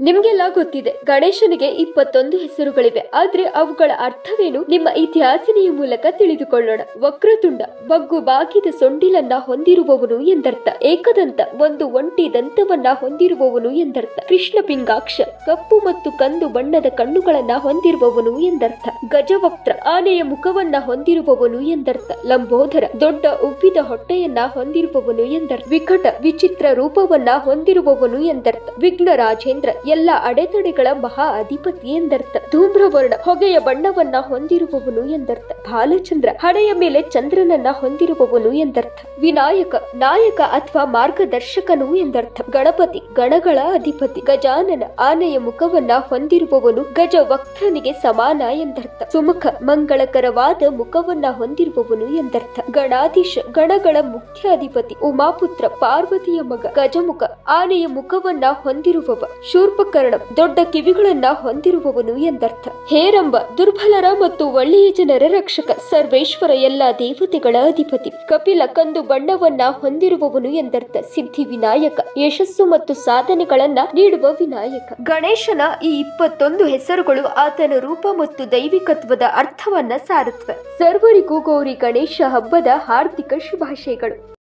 ನಿಮ್ಗೆಲ್ಲ ಗೊತ್ತಿದೆ, ಗಣೇಶನಿಗೆ ಇಪ್ಪತ್ತೊಂದು ಹೆಸರುಗಳಿವೆ. ಆದ್ರೆ ಅವುಗಳ ಅರ್ಥವೇನು? ನಿಮ್ಮ ಇತಿಹಾಸನೆಯ ಮೂಲಕ ತಿಳಿದುಕೊಳ್ಳೋಣ. ವಕ್ರತುಂಡ, ಬಗ್ಗು ಬಾಗಿದ ಸೊಂಡಿಲನ್ನ ಹೊಂದಿರುವವನು ಎಂದರ್ಥ. ಏಕದಂತ, ಒಂದು ಒಂಟಿ ದಂತವನ್ನ ಹೊಂದಿರುವವನು ಎಂದರ್ಥ. ಕೃಷ್ಣ ಪಿಂಗಾಕ್ಷ, ಕಪ್ಪು ಮತ್ತು ಕಂದು ಬಣ್ಣದ ಕಣ್ಣುಗಳನ್ನ ಹೊಂದಿರುವವನು ಎಂದರ್ಥ. ಗಜವಕ್ತ್ರ, ಆನೆಯ ಮುಖವನ್ನ ಹೊಂದಿರುವವನು ಎಂದರ್ಥ. ಲಂಬೋಧರ, ದೊಡ್ಡ ಉಬ್ಬಿದ ಹೊಟ್ಟೆಯನ್ನ ಹೊಂದಿರುವವನು ಎಂದರ್ಥ. ವಿಕಟ, ವಿಚಿತ್ರ ರೂಪವನ್ನ ಹೊಂದಿರುವವನು ಎಂದರ್ಥ. ವಿಘ್ನ ರಾಜೇಂದ್ರ ಎಲ್ಲ ಅಡೆತಡೆಗಳ ಮಹಾ ಅಧಿಪತಿ ಎಂದರ್ಥ. ಧೂಮ್ರವರ್ಣ ಹೊಗೆಯ ಬಣ್ಣವನ್ನ ಹೊಂದಿರುವವನು ಎಂದರ್ಥ. ಬಾಲಚಂದ್ರ ಹಣೆಯ ಮೇಲೆ ಚಂದ್ರನನ್ನ ಹೊಂದಿರುವವನು ಎಂದರ್ಥ. ವಿನಾಯಕ, ನಾಯಕ ಅಥವಾ ಮಾರ್ಗದರ್ಶಕನು ಎಂದರ್ಥ. ಗಣಪತಿ, ಗಣಗಳ ಅಧಿಪತಿ, ಗಜಾನನ ಆನೆಯ ಮುಖವನ್ನ ಹೊಂದಿರುವವನು ಗಜ ವಕ್ತನಿಗೆ ಸಮಾನ ಎಂದರ್ಥ. ಸುಮುಖ, ಮಂಗಳಕರವಾದ ಮುಖವನ್ನ ಹೊಂದಿರುವವನು ಎಂದರ್ಥ. ಗಣಾಧೀಶ, ಗಣಗಳ ಮುಖ್ಯ ಅಧಿಪತಿ ಉಮಾಪುತ್ರ, ಪಾರ್ವತಿಯ ಮಗ, ಗಜಮುಖ ಆನೆಯ ಮುಖವನ್ನ ಹೊಂದಿರುವವ. ಶೂರ್ಪಕರ್ಣ ದೊಡ್ಡ ಕಿವಿಗಳನ್ನ ಹೊಂದಿರುವವನು ಎಂದರ್ಥ. ಹೇರಂಬ ದುರ್ಬಲರ ಮತ್ತು ಒಳ್ಳೆಯ ಜನರ ರಕ್ಷಕ ಸರ್ವೇಶ್ವರ ಎಲ್ಲ ದೇವತೆಗಳ ಅಧಿಪತಿ. ಕಪಿಲ ಕಂದು ಬಣ್ಣವನ್ನ ಹೊಂದಿರುವವನು ಎಂದರ್ಥ. ಸಿದ್ಧಿ ವಿನಾಯಕ ಯಶಸ್ಸು ಮತ್ತು ಸಾಧನೆಗಳನ್ನ ನೀಡುವ ವಿನಾಯಕ. ಗಣೇಶನ ಈ ಇಪ್ಪತ್ತೊಂದು ಹೆಸರುಗಳು ಆತನ ರೂಪ ಮತ್ತು ದೈವಿಕತ್ವದ ಅರ್ಥವನ್ನ ಸಾರುತ್ತವೆ ಸರ್ವರಿಗೂ ಗೌರಿ ಗಣೇಶ ಹಬ್ಬದ ಹಾರ್ದಿಕ ಶುಭಾಶಯಗಳು.